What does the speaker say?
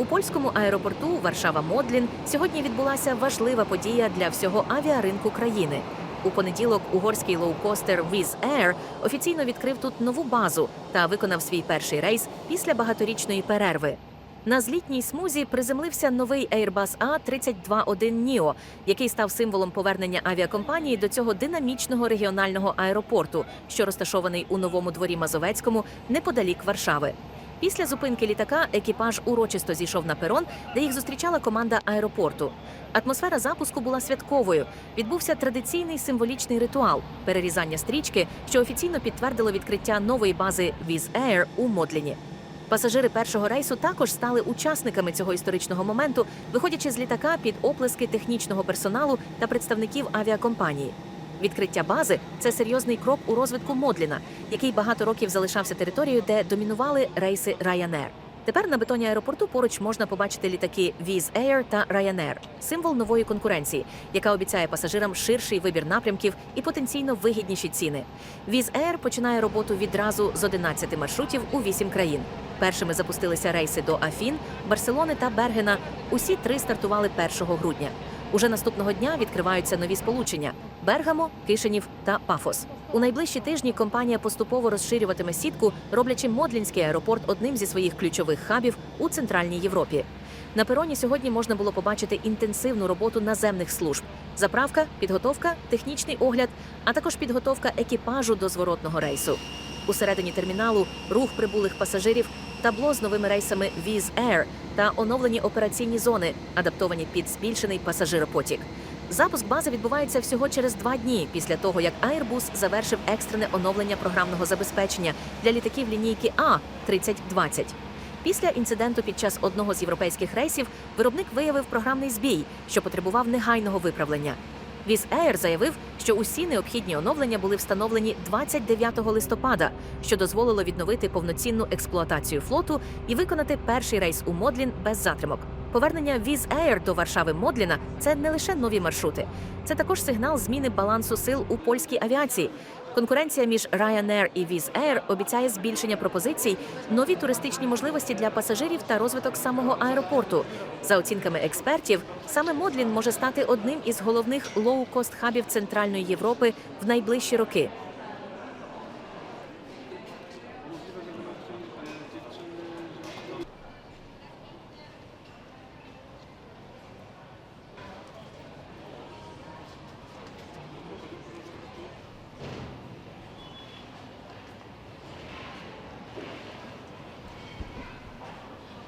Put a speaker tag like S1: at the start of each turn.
S1: У польському аеропорту Варшава Модлін сьогодні відбулася важлива подія для всього авіаринку країни. У понеділок угорський лоукостер Wizz Air офіційно відкрив тут нову базу та виконав свій перший рейс після багаторічної перерви. На злітній смузі приземлився новий Airbus A321 NEO, який став символом повернення авіакомпанії до цього динамічного регіонального аеропорту, що розташований у новому дворі Мазовецькому неподалік Варшави. Після зупинки літака екіпаж урочисто зійшов на перон, де їх зустрічала команда аеропорту. Атмосфера запуску була святковою. Відбувся традиційний символічний ритуал перерізання стрічки, що офіційно підтвердило відкриття нової бази Wizz Air у Модліні. Пасажири першого рейсу також стали учасниками цього історичного моменту, виходячи з літака під оплески технічного персоналу та представників авіакомпанії. Відкриття бази це серйозний крок у розвитку Модліна, який багато років залишався територією, де домінували рейси Ryanair. Тепер на бетоні аеропорту поруч можна побачити літаки Wizz Air та Ryanair – символ нової конкуренції, яка обіцяє пасажирам ширший вибір напрямків і потенційно вигідніші ціни. Wizz Air починає роботу відразу з 11 маршрутів у 8 країн. Першими запустилися рейси до Афін, Барселони та Бергена. Усі три стартували 1 грудня. Уже наступного дня відкриваються нові сполучення: Бергамо, Кишинів та Пафос. У найближчі тижні компанія поступово розширюватиме сітку, роблячи Модлінський аеропорт одним зі своїх ключових хабів у центральній Європі. На пероні сьогодні можна було побачити інтенсивну роботу наземних служб: заправка, підготовка, технічний огляд, а також підготовка екіпажу до зворотного рейсу. Усередині терміналу рух прибулих пасажирів, табло з новими рейсами Wizz Air та оновлені операційні зони, адаптовані під збільшений пасажиропотік. Запуск бази відбувається всього через два дні після того, як Airbus завершив екстрене оновлення програмного забезпечення для літаків лінійки А 3020 Після інциденту під час одного з європейських рейсів виробник виявив програмний збій, що потребував негайного виправлення. Wizz Air заявив, що усі необхідні оновлення були встановлені 29 листопада, що дозволило відновити повноцінну експлуатацію флоту і виконати перший рейс у Модлін без затримок. Повернення Віз Air до Варшави Модліна це не лише нові маршрути, це також сигнал зміни балансу сил у польській авіації. Конкуренція між Ryanair і Wizz Air обіцяє збільшення пропозицій, нові туристичні можливості для пасажирів та розвиток самого аеропорту. За оцінками експертів, саме Модлін може стати одним із головних лоу-кост хабів Центральної Європи в найближчі роки.